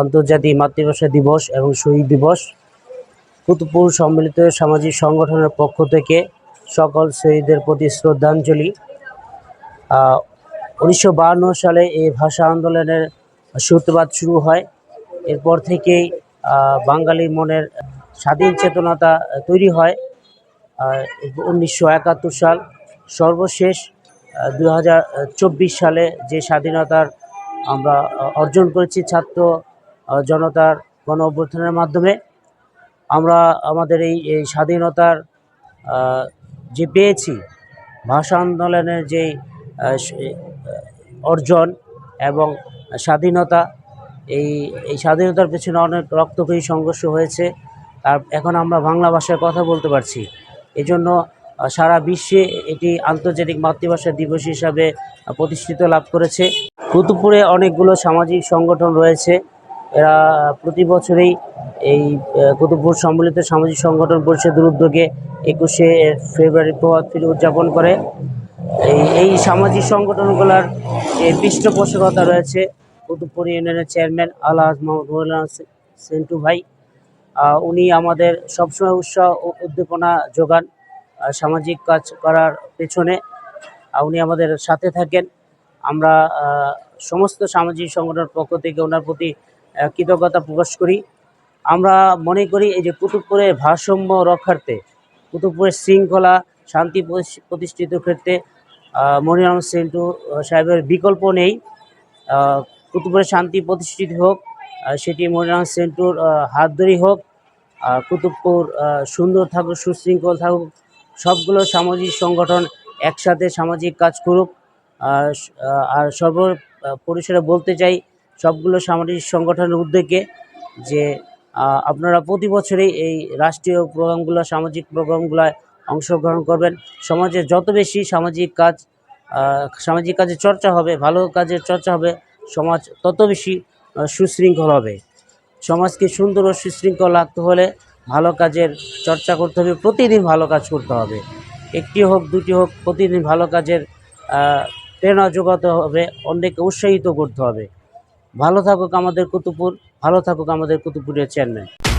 আন্তর্জাতিক মাতৃভাষা দিবস এবং শহীদ দিবস কুতুবপুর সম্মিলিত সামাজিক সংগঠনের পক্ষ থেকে সকল শহীদদের প্রতি শ্রদ্ধাঞ্জলি। উনিশশো সালে এই ভাষা আন্দোলনের সূত্রপাত শুরু হয়। এরপর থেকেই বাঙালি মনের স্বাধীন চেতনতা তৈরি হয়। উনিশশো একাত্তর সাল সর্বশেষ দু হাজার চব্বিশ সালে যে স্বাধীনতার আমরা অর্জন করেছি ছাত্র জনতার গণ অভ্যুত্থানের মাধ্যমে আমরা আমাদের এই এই স্বাধীনতার যে পেয়েছি ভাষা আন্দোলনের যে অর্জন এবং স্বাধীনতা, এই এই স্বাধীনতার পেছনে অনেক রক্তক্ষয়ী সংঘর্ষ হয়েছে। আর এখন আমরা বাংলা ভাষায় কথা বলতে পারছি। এজন্য সারা বিশ্বে এটি আন্তর্জাতিক মাতৃভাষা দিবস হিসাবে প্রতিষ্ঠিত লাভ করেছে। কুতুবপুরে অনেকগুলো সামাজিক সংগঠন রয়েছে। এরা প্রতি বছরেই এই কুতুবপুর সম্মিলিত সামাজিক সংগঠন পরিষদের উদ্যোগে একুশে ফেব্রুয়ারি প্রভাত ফেরি উদযাপন করে। এই এই সামাজিক সংগঠনগুলোর যে পৃষ্ঠপোষকতা রয়েছে, কুতুবপুর ইউনিয়নের চেয়ারম্যান আলহাজ মোহাম্মদ সেন্টু ভাই উনি আমাদের সবসময় উৎসাহ উদ্দীপনা যোগান সামাজিক কাজ করার পেছনে উনি আমাদের সাথে থাকেন। আমরা সমস্ত সামাজিক সংগঠনের পক্ষ থেকে ওনার প্রতি কৃতজ্ঞতা প্রকাশ করি। আমরা মনে করি এই যে কুতুবপুরে ভারসাম্য রক্ষার্থে কুতুবপুরের শৃঙ্খলা শান্তি প্রতিষ্ঠিত ক্ষেত্রে মনিরাম সেন্টু সাহেবের বিকল্প নেই। আহ, কুতুবপুরে শান্তি প্রতিষ্ঠিত হোক সেটি মনিরাম সেন্টুর হাত ধরেই হোক কুতুবপুর সুন্দর থাকুক সুশৃঙ্খল থাকুক সবগুলো সামাজিক সংগঠন একসাথে সামাজিক কাজ করুক। আর সর্ব পরিসরে বলতে চাই সবগুলো সামাজিক সংগঠনের উদ্যোগে যে আপনারা প্রতি বছরই এই রাষ্ট্রীয় প্রোগ্রামগুলো, সামাজিক প্রোগ্রামগুলোয় অংশগ্রহণ করবেন। সমাজে যত বেশি সামাজিক কাজ সামাজিক কাজের চর্চা হবে, ভালো কাজের চর্চা হবে, সমাজ তত বেশি সুশৃঙ্খল হবে। সমাজকে সুন্দর ও সুশৃঙ্খল রাখতে হলে ভালো কাজের চর্চা করতে হবে, প্রতিদিন ভালো কাজ করতে হবে। একটি হোক, দুটি হোক, প্রতিদিন ভালো কাজের প্রেরণা যোগাতে হবে, অন্যকে উৎসাহিত করতে হবে। ভালো থাকুক আমাদের কুতুপুর ভালো থাকুক আমাদের কুতুপুরের চেয়ারম্যান।